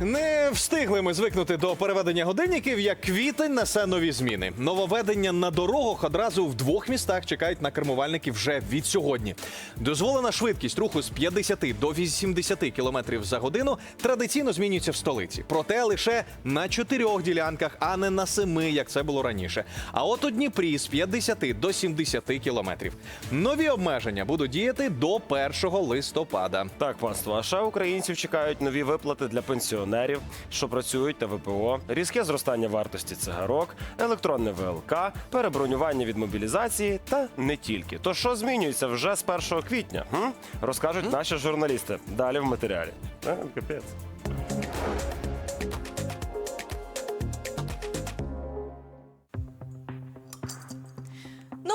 Не встигли ми звикнути до переведення годинників, як квітень несе нові зміни. Нововведення на дорогах одразу в двох містах чекають на кермувальників вже від сьогодні. Дозволена швидкість руху з 50 до 80 км за годину традиційно змінюється в столиці. Проте лише на чотирьох ділянках, а не на семи, як це було раніше. А от у Дніпрі з 50 до 70 кілометрів. Нові обмеження будуть діяти до 1 листопада. Так, панство, а ще українців чекають нові виплати для пенсіонерів, що працюють на ВПО, різке зростання вартості цигарок, електронне ВЛК, перебронювання від мобілізації та не тільки. То що змінюється вже з 1 квітня? М? Розкажуть наші журналісти. Далі в матеріалі. А, капець.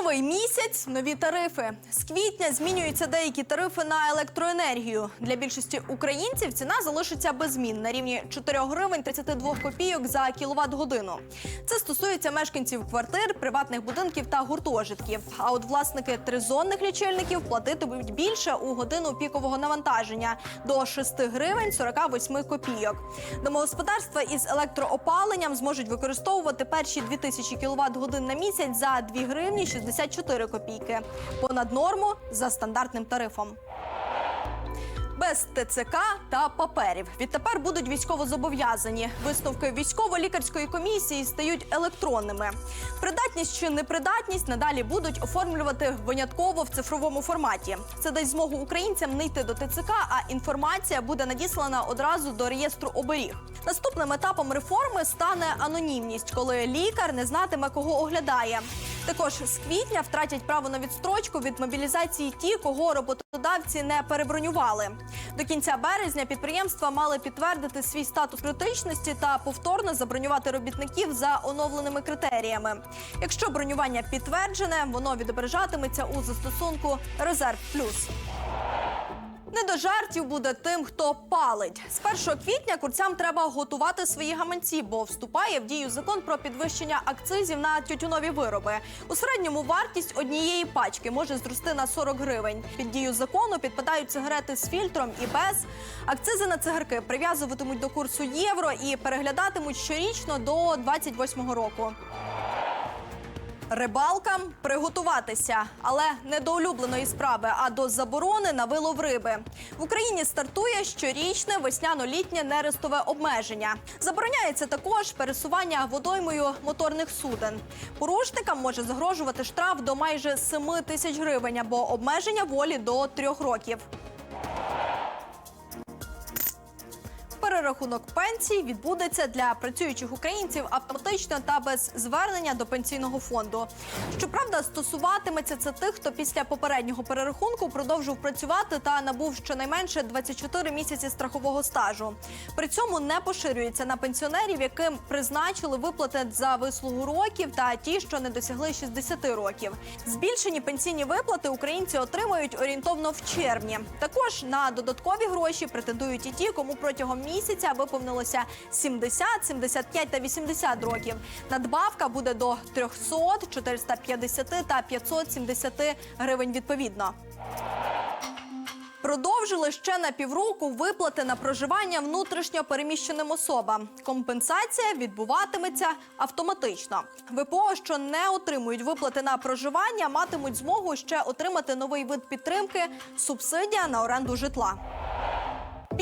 Новий місяць, нові тарифи. З квітня змінюються деякі тарифи на електроенергію. Для більшості українців ціна залишиться без змін на рівні 4 гривень 32 копійок за кіловат годину. Це стосується мешканців квартир, приватних будинків та гуртожитків. А от власники тризонних лічильників платитимуть більше у годину пікового навантаження до 6 гривень 48 копійок. Домогосподарства із електроопаленням зможуть використовувати перші 2000 кіловат годин на місяць за 2 гривні 64 копійки. Понад норму за стандартним тарифом. Без ТЦК та паперів відтепер будуть військовозобов'язані. Висновки військово-лікарської комісії стають електронними. Придатність чи непридатність надалі будуть оформлювати винятково в цифровому форматі. Це дасть змогу українцям не йти до ТЦК, а інформація буде надіслана одразу до реєстру оберіг. Наступним етапом реформи стане анонімність, коли лікар не знатиме, кого оглядає. Також з квітня втратять право на відстрочку від мобілізації ті, кого роботодавці не перебронювали. До кінця березня підприємства мали підтвердити свій статус критичності та повторно забронювати робітників за оновленими критеріями. Якщо бронювання підтверджене, воно відображатиметься у застосунку Резерв Плюс. До жартів буде тим, хто палить. З 1 квітня курцям треба готувати свої гаманці, бо вступає в дію закон про підвищення акцизів на тютюнові вироби. У середньому вартість однієї пачки може зрости на 40 гривень. Під дію закону підпадають цигарети з фільтром і без. Акцизи на цигарки прив'язуватимуть до курсу євро і переглядатимуть щорічно до 28 року. Рибалкам приготуватися, але не до улюбленої справи, а до заборони на вилов риби. В Україні стартує щорічне весняно-літнє нерестове обмеження. Забороняється також пересування водоймою моторних суден. Порушникам може загрожувати штраф до майже 7 тисяч гривень або обмеження волі до трьох років. Перерахунок пенсій відбудеться для працюючих українців автоматично та без звернення до пенсійного фонду. Щоправда, стосуватиметься це тих, хто після попереднього перерахунку продовжив працювати та набув щонайменше 24 місяці страхового стажу. При цьому не поширюється на пенсіонерів, яким призначили виплати за вислугу років, та ті, що не досягли 60 років. Збільшені пенсійні виплати українці отримають орієнтовно в червні. Також на додаткові гроші претендують і ті, кому протягом місяця виповнилося 70, 75 та 80 років. Надбавка буде до 300, 450 та 570 гривень відповідно. Продовжили ще на півроку виплати на проживання внутрішньо переміщеним особам. Компенсація відбуватиметься автоматично. ВПО, що не отримують виплати на проживання, матимуть змогу ще отримати новий вид підтримки субсидія на оренду житла.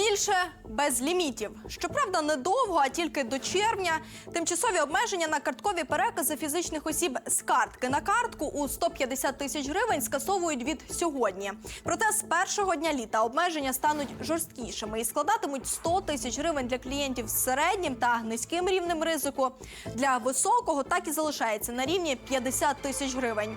Більше без лімітів. Щоправда, недовго, а тільки до червня. Тимчасові обмеження на карткові перекази фізичних осіб з картки на картку у 150 тисяч гривень скасовують від сьогодні. Проте з першого дня літа обмеження стануть жорсткішими і складатимуть 100 тисяч гривень для клієнтів з середнім та низьким рівнем ризику. Для високого так і залишається на рівні 50 тисяч гривень.